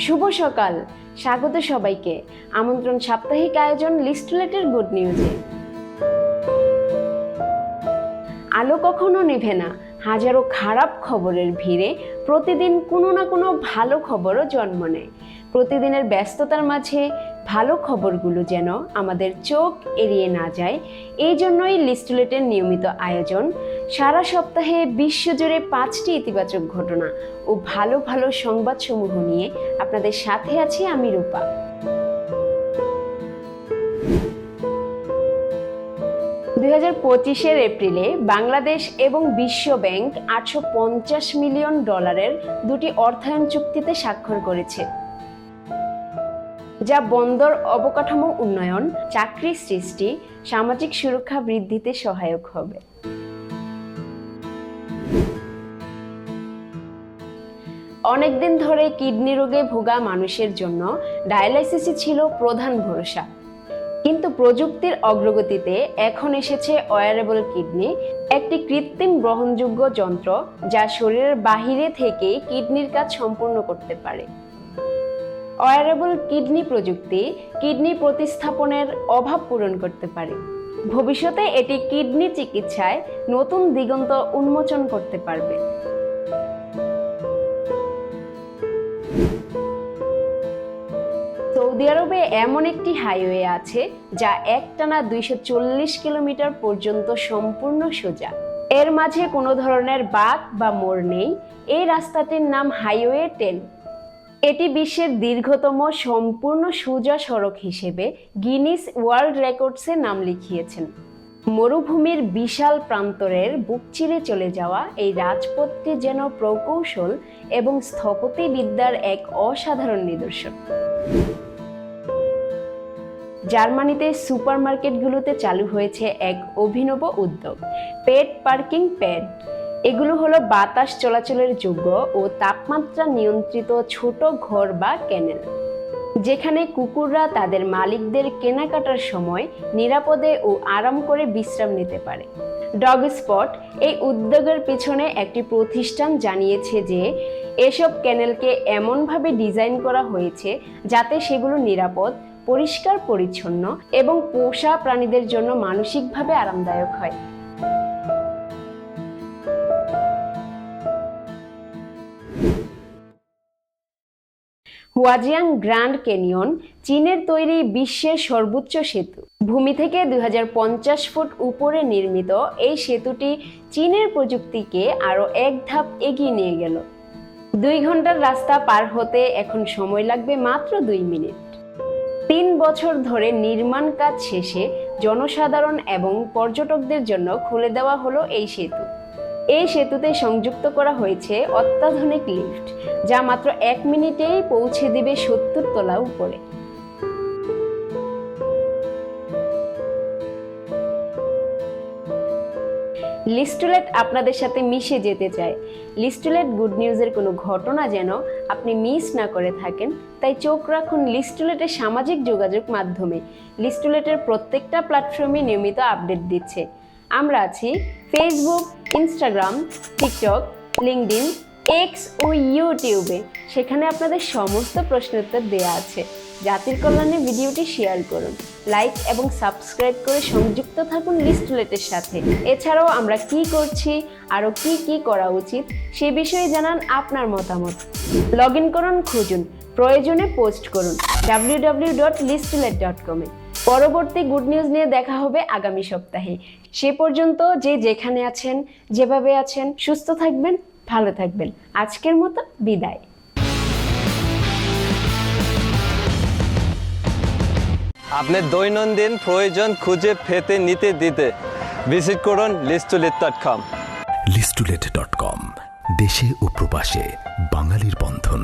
শুভ সকাল। স্বাগত সবাইকে। আমন্ত্রণ সাপ্তাহিক আয়োজন লিস্টলেটের গুড নিউজে। আলো কখনো নেভে না। হাজারো খারাপ খবরের ভিড়ে প্রতিদিন কোনো না কোনো ভালো খবরও জন্ম নেয়। প্রতিদিনের ব্যস্ততার মাঝে ভালো খবরগুলো যেন আমাদের চোখ এড়িয়ে না যায়, এই জন্যই লিস্টুলেটের নিয়মিত আয়োজন। সারা সপ্তাহে বিশ্বজুড়ে পাঁচটি ইতিবাচক ঘটনা ও ভালো ভালো সংবাদসমূহ নিয়ে আপনাদের সাথে আছি আমি রূপা। দুই হাজার পঁচিশের এপ্রিলে বাংলাদেশ এবং বিশ্ব ব্যাংক আটশো পঞ্চাশ মিলিয়ন ডলারের দুটি অর্থায়ন চুক্তিতে স্বাক্ষর করেছে। যা বন্দর অবকাঠামো উন্নয়ন চাকরি সৃষ্টি, সামাজিক সুরক্ষা বৃদ্ধিতে সহায়ক হবে। অনেকদিন ধরে কিডনি রোগে ভোগা মানুষের জন্য ডায়ালাইসিসই ছিল প্রধান ভরসা। কিন্তু প্রযুক্তির অগ্রগতিতে এখন এসেছে ওয়ারেবল কিডনি, একটি কৃত্রিম গ্রহণযোগ্য যন্ত্র যা শরীরের বাহিরে থেকে কিডনির কাজ সম্পূর্ণ করতে পারে। ওয়ারেবল কিডনি প্রযুক্তি কিডনি প্রতিস্থাপনের অভাব পূরণ করতে পারে। ভবিষ্যতে এটি কিডনি চিকিৎসায় নতুন দিগন্ত উন্মোচন করতে পারবে। সৌদি আরবে এমন একটি হাইওয়ে আছে যা একটানা দুইশো চল্লিশ কিলোমিটার পর্যন্ত সম্পূর্ণ সোজা। এর মাঝে কোনো ধরনের বাঁক বা মোড় নেই। এই রাস্তাটির নাম হাইওয়ে টেন এটি বিশ্বের দীর্ঘতম সম্পূর্ণ সোজা সড়ক হিসেবে গিনিস ওয়ার্ল্ড রেকর্ডসে নাম লিখিয়েছেন। মরুভূমির বিশাল প্রান্তরের বুক চিরে চলে যাওয়া এই রাজপথটি যেন প্রকৌশল এবং স্থপতিবিদ্যার এক অসাধারণ নিদর্শন। জার্মানিতে সুপারমার্কেটগুলোতে চালু হয়েছে এক অভিনব উদ্যোগ। Pet parking pad. এগুলো হলো বাতাস চলাচলের যোগ্য ও তাপমাত্রা নিয়ন্ত্রিত ছোট ঘর বা ক্যানেল, যেখানে কুকুররা তাদের মালিকদের কেনাকাটার সময় নিরাপদে ও আরাম করে বিশ্রাম নিতে পারে। ডগ স্পট এই উদ্যোগের পিছনে একটি প্রতিষ্ঠান জানিয়েছে যে, এসব ক্যানেলকে এমনভাবে ডিজাইন করা হয়েছে যাতে সেগুলো নিরাপদ, পরিষ্কার, পরিচ্ছন্ন এবং পোষা প্রাণীদের জন্য মানসিকভাবে আরামদায়ক হয়। হুয়াজিয়াং গ্র্যান্ড ক্যানিয়ন, চীনের তৈরি বিশ্বের সর্বোচ্চ সেতু। ভূমি থেকে দু হাজার পঞ্চাশ ফুট উপরে নির্মিত এই সেতুটি চীনের প্রযুক্তিকে আরও এক ধাপ এগিয়ে নিয়ে গেল। দুই ঘণ্টার রাস্তা পার হতে এখন সময় লাগবে মাত্র দুই মিনিট। তিন বছর ধরে নির্মাণ কাজ শেষে জনসাধারণ এবং পর্যটকদের জন্য খুলে দেওয়া হলো এই সেতু। এই সেতুতে সংযুক্ত করা হয়েছে অত্যাধুনিক লিফট, যা মাত্র এক মিনিটেই পৌঁছে দিবে সত্তর তলা উপরে। লিস্টুলেট আপনাদের সাথে মিশে যেতে চায়। লিস্টুলেট গুড নিউজের কোনো ঘটনা যেন আপনি মিস না করে থাকেন, তাই চোখ রাখুন লিস্টুলেটের সামাজিক যোগাযোগ মাধ্যমে। লিস্টুলেটের প্রত্যেকটা প্ল্যাটফর্মে নিয়মিত আপডেট দিচ্ছে। আমরা আছি Facebook Instagram TikTok LinkedIn X ও ইউটিউবে সেখানে আপনাদের সমস্ত প্রশ্নের প্রশ্নোত্তর দেওয়া আছে। জাতির কল্যাণে ভিডিওটি শেয়ার করুন। লাইক এবং সাবস্ক্রাইব করে সংযুক্ত থাকুন লিস্টলেটের সাথে। এছাড়াও আমরা কি করছি আরও কি কি করা উচিত, সে বিষয়ে জানান আপনার মতামত। লগ ইন করুন, খুঁজুন। প্রয়োজনে পোস্ট করুন। W W dot Listlet dot কমে পরবর্তী গুড নিউজ নিয়ে দেখা হবে আগামী সপ্তাহে। সে পর্যন্ত যে যেখানে আছেন যেভাবে আছেন সুস্থ থাকবেন ভালো থাকবেন। আজকের মতো বিদায়। আপনার দৈনন্দিন প্রয়োজন খুঁজে পেতে নিতে দিতে ভিজিট করুন লিস্টুলিট ডট কম লিস্টুলেট ডট কম দেশে ও প্রবাসে বাঙালির বন্ধন।